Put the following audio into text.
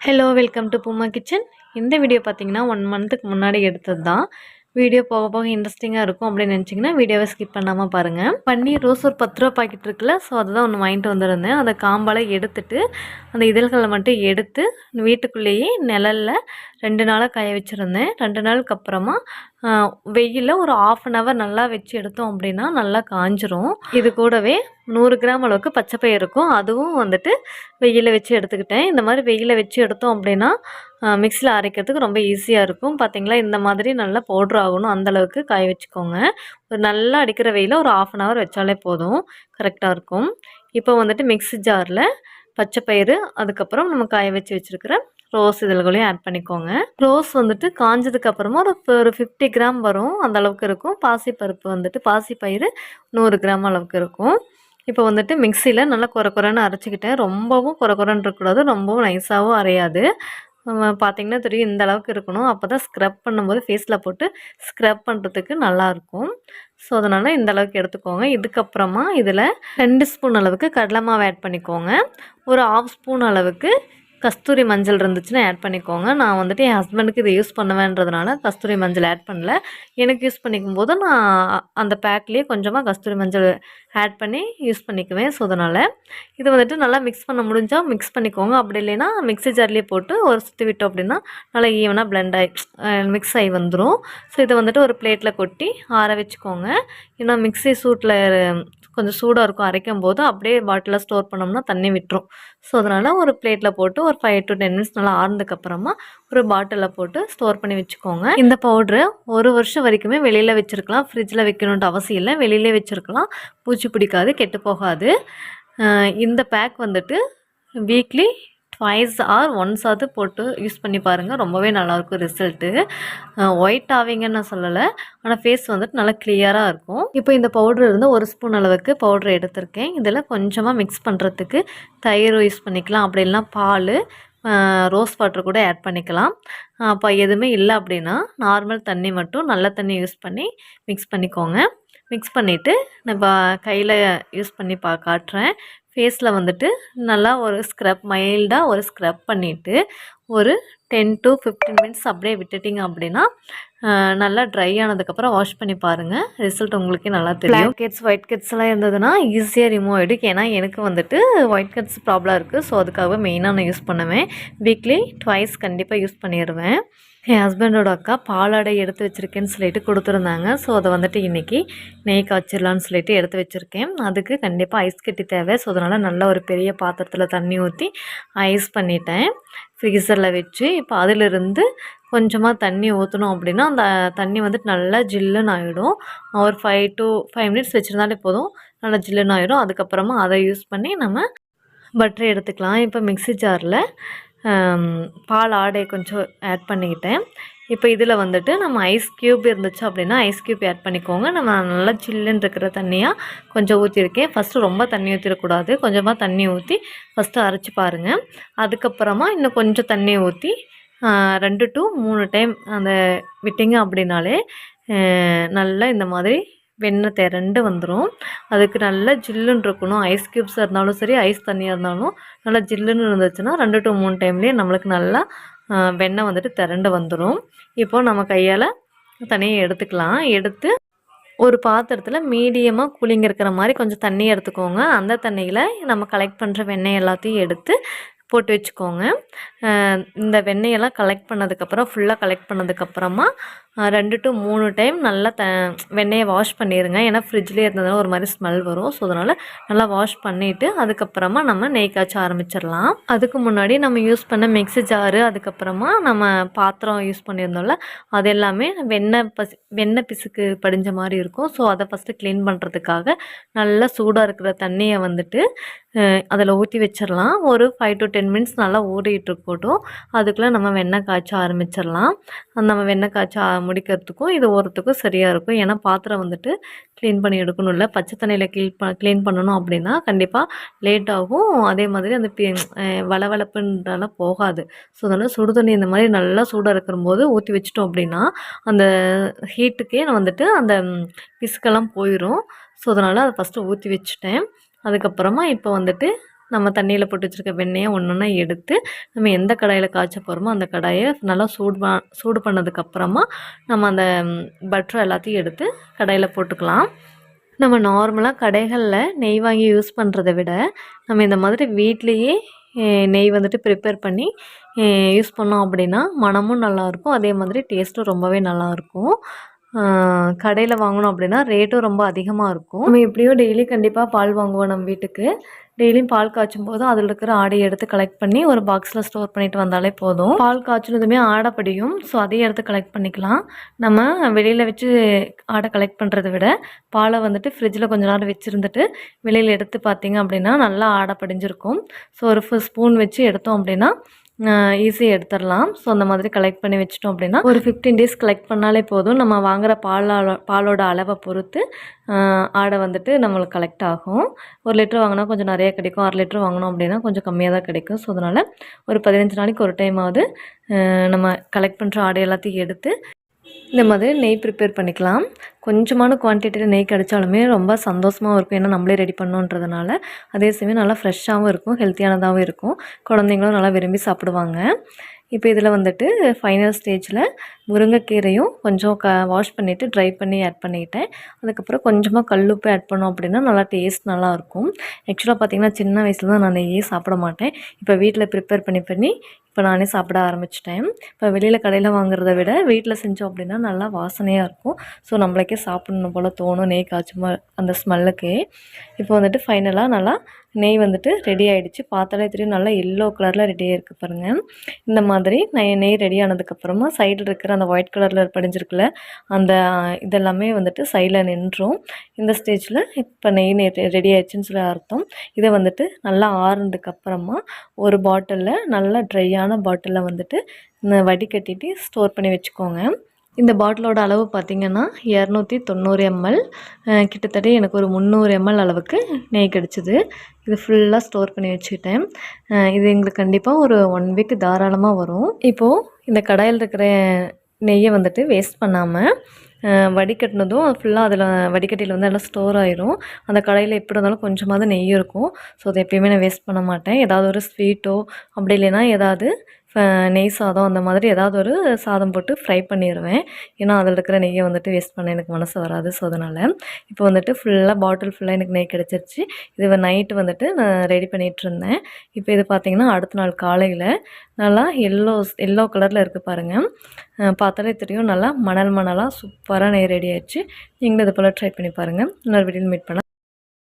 Hello welcome to Pooma kitchen இந்த video பார்த்தீங்கன்னா one மந்த்துக்கு முன்னாடி எடுத்தது தான் வீடியோ போக போக இன்ட்ரெஸ்டிங்காக இருக்கும் அப்படின்னு நினச்சிங்கன்னா வீடியோவை ஸ்கிப் பண்ணாமல் பாருங்கள் பன்னீர் ரோஸ் ஒரு பத்து ரூபா பாக்கெட் இருக்குல்ல ஸோ அதுதான் ஒன்று வாங்கிட்டு வந்திருந்தேன். அதை காம்பால் எடுத்துட்டு அந்த இதழ்களை மட்டும் எடுத்து வீட்டுக்குள்ளேயே நிழலில் ரெண்டு நாளாக காய வச்சுருந்தேன். ரெண்டு நாளுக்கு அப்புறமா வெயிலில் ஒரு ஆஃப் அன் ஹவர் நல்லா வச்சு எடுத்தோம் அப்படின்னா நல்லா காஞ்சிரும். இது கூடவே நூறு கிராம் அளவுக்கு பச்சை இருக்கும். அதுவும் வந்துட்டு வெயிலில் வச்சு எடுத்துக்கிட்டேன். இந்த மாதிரி வெயிலில் வச்சு எடுத்தோம் அப்படின்னா மிக்சியில் அரைக்கிறதுக்கு ரொம்ப ஈஸியாக இருக்கும். பார்த்தீங்களா இந்த மாதிரி நல்லா பவுட்ரு ஆகணும். அந்தளவுக்கு காய வச்சுக்கோங்க. ஒரு நல்லா அடிக்கிற வெயிலில் ஒரு ஆஃப் அன் ஹவர் வச்சாலே போதும். கரெக்டாக இருக்கும். இப்போ வந்துட்டு மிக்ஸி ஜாரில் பச்சை பயிறு அதுக்கப்புறம் நம்ம காய வச்சு வச்சுருக்கிற ரோஸ் இதழ்களையும் ஆட் பண்ணிக்கோங்க. ரோஸ் வந்துட்டு காஞ்சதுக்கு அப்புறமா ஒரு ஒரு ஃபிஃப்டி கிராம் வரும். அந்த அளவுக்கு இருக்கும். பாசிப்பருப்பு வந்துட்டு பாசிப்பயிறு நூறு கிராம் அளவுக்கு இருக்கும். இப்போ வந்துட்டு மிக்சியில் நல்லா குறை குறைன்னு அரைச்சிக்கிட்டேன். ரொம்பவும் குறை குறைன்னு இருக்கக்கூடாது. ரொம்பவும் நைஸாகவும் அரையாது. பார்த்திங்கன்னா தெரியும் இந்த அளவுக்கு இருக்கணும். அப்போ தான் ஸ்க்ரப் பண்ணும்போது ஃபேஸில் போட்டு ஸ்க்ரப் பண்ணுறதுக்கு நல்லாயிருக்கும் ஸோ அதனால் இந்த அளவுக்கு எடுத்துக்கோங்க. இதுக்கப்புறமா இதில் ரெண்டு ஸ்பூன் அளவுக்கு கடலை மாவு ஆட் பண்ணிக்கோங்க. ஒரு ஆஃப் ஸ்பூன் அளவுக்கு கஸ்தூரி மஞ்சள் இருந்துச்சுன்னா ஆட் பண்ணிக்கோங்க. நான் வந்துட்டு என் ஹஸ்பண்டுக்கு இதை யூஸ் பண்ணுவேன்றதுனால கஸ்தூரி மஞ்சள் ஆட் பண்ணல. எனக்கு யூஸ் பண்ணிக்கும் போது நான் அந்த பேக்லேயே கொஞ்சமாக கஸ்தூரி மஞ்சள் ஆட் பண்ணி யூஸ் பண்ணிக்குவேன். ஸோ அதனால் இது வந்துட்டு நல்லா மிக்ஸ் பண்ண முடிஞ்சால் மிக்ஸ் பண்ணிக்கோங்க. அப்படி இல்லைன்னா மிக்ஸி ஜார்லேயே போட்டு ஒரு சுற்றி விட்டோம் அப்படின்னா நல்லா ஈவனாக பிளெண்ட் ஆகி மிக்ஸ் ஆகி வந்துடும் ஸோ இதை வந்துட்டு ஒரு பிளேட்டில் கொட்டி ஆற வச்சுக்கோங்க. ஏன்னா மிக்ஸி சூட்டில் கொஞ்சம் சூடாக இருக்கும் அரைக்கும் போது அப்படியே பாட்டிலில் ஸ்டோர் பண்ணோம்னா தண்ணி விட்டுரும். ஸோ அதனால் ஒரு பிளேட்டில் போட்டு ஒரு ஃபைவ் டு டென் மினிட்ஸ் நல்லா ஆறுனதுக்கப்புறமா ஒரு பாட்டிலில் போட்டு ஸ்டோர் பண்ணி வச்சுக்கோங்க. இந்த பவுட்ரு ஒரு வருஷம் வரைக்குமே வெளியில் வச்சுருக்கலாம். ஃப்ரிட்ஜில் வைக்கணுன்ட்டு அவசியம் இல்லை. வெளியிலே வச்சுருக்கலாம். பூச்சி பிடிக்காது கெட்டு போகாது. இந்த பேக் வந்துட்டு வீக்லி ட்வைஸ் ஆர் ஒன்ஸ் அது போட்டு யூஸ் பண்ணி பாருங்கள் ரொம்பவே நல்லாயிருக்கும் ரிசல்ட்டு ஒயிட் ஆவீங்கன்னு நான் சொல்லலை. ஆனால் ஃபேஸ் வந்துட்டு நல்லா கிளியராக இருக்கும். இப்போ இந்த பவுடர் இருந்து ஒரு ஸ்பூன் அளவுக்கு பவுடர் எடுத்திருக்கேன். இதில் கொஞ்சமாக மிக்ஸ் பண்ணுறதுக்கு தயிர் யூஸ் பண்ணிக்கலாம். அப்படி இல்லைனா பால் ரோஸ் வாட்டர் கூட ஆட் பண்ணிக்கலாம். அப்போ எதுவுமே இல்லை அப்படின்னா நார்மல் தண்ணி மட்டும் நல்ல தண்ணி யூஸ் பண்ணி மிக்ஸ் பண்ணிக்கோங்க. மிக்ஸ் பண்ணிவிட்டு நம்ம கையில் யூஸ் பண்ணி பா காட்டுறேன். ஃபேஸில் வந்துட்டு நல்லா ஒரு ஸ்க்ரப் மைல்டாக ஒரு ஸ்க்ரப் பண்ணிவிட்டு ஒரு டென் டு ஃபிஃப்டீன் மினிட்ஸ் அப்படியே விட்டுட்டிங்க அப்படின்னா நல்லா ட்ரை ஆனதுக்கப்புறம் வாஷ் பண்ணி பாருங்கள் ரிசல்ட் உங்களுக்கே நல்லா தெரியும். கெட்ஸ் ஒயிட் கிட்ஸ்லாம் எல்லாம் இருந்ததுன்னா ஈஸியாக ரிமூவ் ஆகிடும் ஏன்னா எனக்கு வந்துட்டு ஒயிட் கெட்ஸ் ப்ராப்ளம் இருக்குது ஸோ அதுக்காக மெயினாக நான் யூஸ் பண்ணுவேன். வீக்லி ட்வைஸ் கண்டிப்பாக யூஸ் பண்ணிடுவேன் என் ஹஸ்பண்டோட அக்கா பாலாடை எடுத்து வச்சுருக்கேன்னு சொல்லிட்டு கொடுத்துருந்தாங்க. ஸோ அதை வந்துட்டு இன்றைக்கி நெய் காய்ச்சிடலான்னு சொல்லிட்டு எடுத்து வச்சுருக்கேன். அதுக்கு கண்டிப்பாக ஐஸ் கட்டி தேவை. ஸோ அதனால் நல்ல ஒரு பெரிய பாத்திரத்தில் தண்ணி ஊற்றி ஐஸ் பண்ணிட்டேன். ஃப்ரீசரில் வச்சு இப்போ அதிலிருந்து கொஞ்சமாக தண்ணி ஊற்றணும் அப்படின்னா அந்த தண்ணி வந்துட்டு நல்லா ஜில்லுன்னு ஆகிடும் ஒரு ஃபைவ் டு ஃபைவ் மினிட்ஸ் வச்சுருந்தாலே போதும். நல்லா ஜில்லுன்னு ஆகிடும் அதுக்கப்புறமா அதை யூஸ் பண்ணி நம்ம பட்டரை எடுத்துக்கலாம். இப்போ மிக்சி ஜாரில் பால் ஆடை கொஞ்சம் ஆட் பண்ணிக்கிட்டேன். இப்போ இதில் வந்துட்டு நம்ம ஐஸ் க்யூப் இருந்துச்சு அப்படின்னா ஐஸ் க்யூப் ஆட் பண்ணிக்கோங்க. நம்ம நல்லா சில்லுன்னு இருக்கிற தண்ணியாக கொஞ்சம் ஊற்றிருக்கேன் ஃபஸ்ட்டு ரொம்ப தண்ணி ஊற்றிடக்கூடாது கொஞ்சமாக தண்ணி ஊற்றி ஃபஸ்ட்டு அரைச்சி பாருங்கள் அதுக்கப்புறமா இன்னும் கொஞ்சம் தண்ணி ஊற்றி ரெண்டு டு மூணு டைம் அந்த விட்டிங்க அப்படின்னாலே நல்லா இந்த மாதிரி வெண்ணெய் திரண்டு வந்துடும் அதுக்கு நல்லா ஜில்லுன்னு இருக்கணும். ஐஸ் க்யூப்ஸாக இருந்தாலும் சரி ஐஸ் தண்ணியாக இருந்தாலும் நல்லா ஜில்லுன்னு இருந்துச்சுன்னா ரெண்டு டு மூணு டைம்லேயே நம்மளுக்கு நல்லா வெண்ணெய் வந்துட்டு திரண்டு வந்துடும் இப்போ நம்ம கையால் தனியாக எடுத்துக்கலாம். எடுத்து ஒரு பாத்திரத்தில் மீடியமாக கூலிங் இருக்கிற மாதிரி கொஞ்சம் தண்ணி எடுத்துக்கோங்க. அந்த தண்ணியில் நம்ம கலெக்ட் பண்ணுற வெண்ணெய் எல்லாத்தையும் எடுத்து போட்டு வச்சுக்கோங்க. இந்த வெண்ணெயெல்லாம் கலெக்ட் பண்ணதுக்கப்புறம் ஃபுல்லாக கலெக்ட் பண்ணதுக்கப்புறமா ரெண்டு டு மூணு டைம் நல்லா த வெண்ணெயை வாஷ் பண்ணிடுங்க ஏன்னா ஃப்ரிட்ஜ்லேயே இருந்ததுனால ஒரு மாதிரி ஸ்மெல் வரும். ஸோ அதனால் நல்லா வாஷ் பண்ணிவிட்டு அதுக்கப்புறமா நம்ம நெய் காய்ச்ச ஆரம்பிச்சிடலாம். அதுக்கு முன்னாடி நம்ம யூஸ் பண்ண மிக்ஸி ஜாரு அதுக்கப்புறமா நம்ம பாத்திரம் யூஸ் பண்ணியிருந்தோம்ல அது எல்லாமே வெண்ணெய் பசி வெண்ணெய் பிசுக்கு படிஞ்ச மாதிரி இருக்கும். ஸோ அதை ஃபஸ்ட்டு க்ளீன் பண்ணுறதுக்காக நல்லா சூடாக இருக்கிற தண்ணியை வந்துட்டு அதில் ஊற்றி வச்சிடலாம். ஒரு ஃபைவ் டு டென் மினிட்ஸ் நல்லா ஊறிட்டு இருக்கட்டும். அதுக்குள்ளே நம்ம வெண்ணெய் காய்ச்ச ஆரம்பிச்சிடலாம். நம்ம வெண்ணெய் காய்ச்ச முடிக்கிறதுக்கும் இது ஓரத்துக்கும் சரியாக இருக்கும். ஏன்னா பாத்திரம் வந்துட்டு க்ளீன் பண்ணி எடுக்கணும் இல்லை பச்சை தண்ணியில் க்ளீன் ப க்ளீன் பண்ணணும் அப்படின்னா கண்டிப்பாக லேட் ஆகும். அதே மாதிரி அந்த பி வளவளப்புன்றலாம் போகாது. ஸோ அதனால் சுடு தண்ணி இந்த மாதிரி நல்லா சூடாக இருக்கிறம்போது ஊற்றி வச்சிட்டோம் அப்படின்னா அந்த ஹீட்டுக்கே நான் வந்துட்டு அந்த பிசுக்கெல்லாம் போயிடும் ஸோ அதனால் அதை ஃபஸ்ட்டு ஊற்றி வச்சுட்டேன். அதுக்கப்புறமா இப்போ வந்துட்டு நம்ம தண்ணியில் போட்டு வச்சுருக்க வெண்ணெயை ஒன்று ஒன்றா எடுத்து நம்ம எந்த கடாயில் காய்ச்ச போகிறோமோ அந்த கடாயை நல்லா சூடு ப சூடு பண்ணதுக்கப்புறமா நம்ம அந்த பட்டரை எல்லாத்தையும் எடுத்து கடாயில் போட்டுக்கலாம். நம்ம நார்மலாக கடைகளில் நெய் வாங்கி யூஸ் பண்ணுறத விட நம்ம இந்த மாதிரி வீட்லேயே நெய் வந்துட்டு ப்ரிப்பேர் பண்ணி யூஸ் பண்ணோம் அப்படின்னா மணமும் நல்லாயிருக்கும் அதே மாதிரி டேஸ்ட்டும் ரொம்பவே நல்லாயிருக்கும் கடையில் வாங்கினோம் அப்படின்னா ரேட்டும் ரொம்ப அதிகமாக இருக்கும். நம்ம எப்படியோ டெய்லி கண்டிப்பாக பால் வாங்குவோம் நம்ம வீட்டுக்கு. டெய்லியும் பால் காய்ச்சும் போது அதில் இருக்கிற ஆடையை எடுத்து கலெக்ட் பண்ணி ஒரு பாக்ஸில் ஸ்டோர் பண்ணிட்டு வந்தாலே போதும். பால் காய்ச்சினதுமே ஆடை படியும் ஸோ அதையும் எடுத்து கலெக்ட் பண்ணிக்கலாம். நம்ம வெளியில் வச்சு ஆடை கலெக்ட் பண்ணுறதை விட பாலை வந்துட்டு ஃப்ரிட்ஜில் கொஞ்ச நேரம் வச்சுருந்துட்டு வெளியில் எடுத்து பார்த்தீங்க அப்படின்னா நல்லா ஆடை படிஞ்சிருக்கும். ஸோ ஒரு ஸ்பூன் வச்சு எடுத்தோம் அப்படின்னா ஈஸியாக எடுத்துடலாம். ஸோ அந்த மாதிரி கலெக்ட் பண்ணி வச்சிட்டோம் அப்படின்னா ஒரு ஃபிஃப்டீன் டேஸ் கலெக்ட் பண்ணாலே போதும். நம்ம வாங்குகிற பாலோட பாலோட அளவை பொறுத்து ஆடை வந்துட்டு நம்மளுக்கு கலெக்ட் ஆகும். ஒரு லிட்டர் வாங்கினா கொஞ்சம் நிறையா கிடைக்கும். அரை லிட்டர் வாங்கினோம் அப்படின்னா கொஞ்சம் கம்மியாக தான் கிடைக்கும். ஸோ அதனால் ஒரு பதினஞ்சு நாளைக்கு ஒரு டைமாவது நம்ம கலெக்ட் பண்ணுற ஆடை எல்லாத்தையும் எடுத்து இந்த மாதிரி நெய் ப்ரிப்பேர் பண்ணிக்கலாம். கொஞ்சமான குவான்டிட்டியில் நெய் கிடைச்சாலுமே ரொம்ப சந்தோஷமாகவும் இருக்கும். ஏன்னா நம்மளே ரெடி பண்ணோன்றதுனால. அதே சமயம் நல்லா ஃப்ரெஷ்ஷாகவும் இருக்கும் ஹெல்த்தியானதாகவும் இருக்கும். குழந்தைங்களும் நல்லா விரும்பி சாப்பிடுவாங்க. இப்போ இதில் வந்துட்டு ஃபைனல் ஸ்டேஜில் முருங்கைக்கீரையும் கொஞ்சம் க வாஷ் பண்ணிவிட்டு ட்ரை பண்ணி ஆட் பண்ணிக்கிட்டேன் அதுக்கப்புறம் கொஞ்சமாக கல்லுப்பு ஆட் பண்ணோம் அப்படின்னா நல்லா டேஸ்ட் நல்லாயிருக்கும் ஆக்சுவலாக பார்த்திங்கன்னா சின்ன வயசில் தான் நான் நெய்யே சாப்பிட மாட்டேன். இப்போ வீட்டில் ப்ரிப்பேர் பண்ணி பண்ணி இப்போ நானே சாப்பிட ஆரம்பிச்சிட்டேன். இப்போ வெளியில் கடையில் வாங்குறத விட வீட்டில் செஞ்சோம் அப்படின்னா நல்லா வாசனையாக இருக்கும். ஸோ நம்மளுக்கே சாப்பிட்ணும் போல் தோணும் நெய் காய்ச்சுமா அந்த ஸ்மெல்லுக்கே இப்போ வந்துட்டு ஃபைனலாக நல்லா நெய் வந்துட்டு ரெடி ஆகிடுச்சு பார்த்தாலே தெரியும் நல்லா எல்லோ கலரில் ரெடியாக இருக்குது பாருங்கள் இந்த மாதிரி நெய் நெய் ரெடி ஆனதுக்கப்புறமா சைடில் இருக்கிற அந்த ஒயிட் கலரில் படிஞ்சிருக்குல்ல அந்த இதெல்லாமே வந்துட்டு சைடில் நின்றும். இந்த ஸ்டேஜில் இப்போ நெய் ரெடி ஆயிடுச்சுன்னு சொல்லி அர்த்தம். இதை வந்துட்டு நல்லா ஆறுனதுக்கப்புறமா ஒரு பாட்டிலில் நல்லா ட்ரையான பாட்டிலில் வந்துட்டு வடிகட்டிட்டு ஸ்டோர் பண்ணி வச்சுக்கோங்க. இந்த பாட்டிலோட அளவு பார்த்திங்கன்னா இரநூத்தி தொண்ணூறு எம்எல். கிட்டத்தட்ட எனக்கு ஒரு முந்நூறு எம்எல் அளவுக்கு நெய் கிடச்சிது. இது ஃபுல்லாக ஸ்டோர் பண்ணி வச்சுக்கிட்டேன். இது எங்களுக்கு கண்டிப்பாக ஒரு ஒன் வீக் தாராளமாக வரும். இப்போது இந்த கடாயில் இருக்கிற நெய்யை வந்துட்டு வேஸ்ட் பண்ணாமல் வடிகட்டினதும் ஃபுல்லாக அதில் வடிகட்டியில் வந்து எல்லாம் ஸ்டோர் ஆயிரும். அந்த கடையில் எப்படி இருந்தாலும் கொஞ்சமாவது நெய் இருக்கும். ஸோ அதை எப்பயுமே நான் வேஸ்ட் பண்ண மாட்டேன். ஏதாவது ஒரு ஸ்வீட்டோ அப்படி இல்லைன்னா ஏதாவது நெய் சாதம் அந்த மாதிரி ஏதாவது ஒரு சாதம் போட்டு ஃப்ரை பண்ணிடுவேன் ஏன்னா அதில் இருக்கிற நெய்யை வந்துட்டு வேஸ்ட் பண்ண எனக்கு மனசு வராது. ஸோ அதனால் இப்போ வந்துட்டு ஃபுல்லாக பாட்டில் ஃபுல்லாக எனக்கு நெய் கிடச்சிருச்சு. இது நைட்டு வந்துட்டு நான் ரெடி பண்ணிகிட்டு இருந்தேன். இப்போ இது பார்த்திங்கன்னா அடுத்த நாள் காலையில் நல்லா எல்லோ எல்லோ கலரில் இருக்குது பாருங்கள் பார்த்தாலே தெரியும். நல்லா மணல் மணலாக சூப்பராக நெய் ரெடி ஆயிடுச்சு. நீங்களும் இது போல் ட்ரை பண்ணி பாருங்கள் இன்னொரு வீடியோ மீட் பண்ண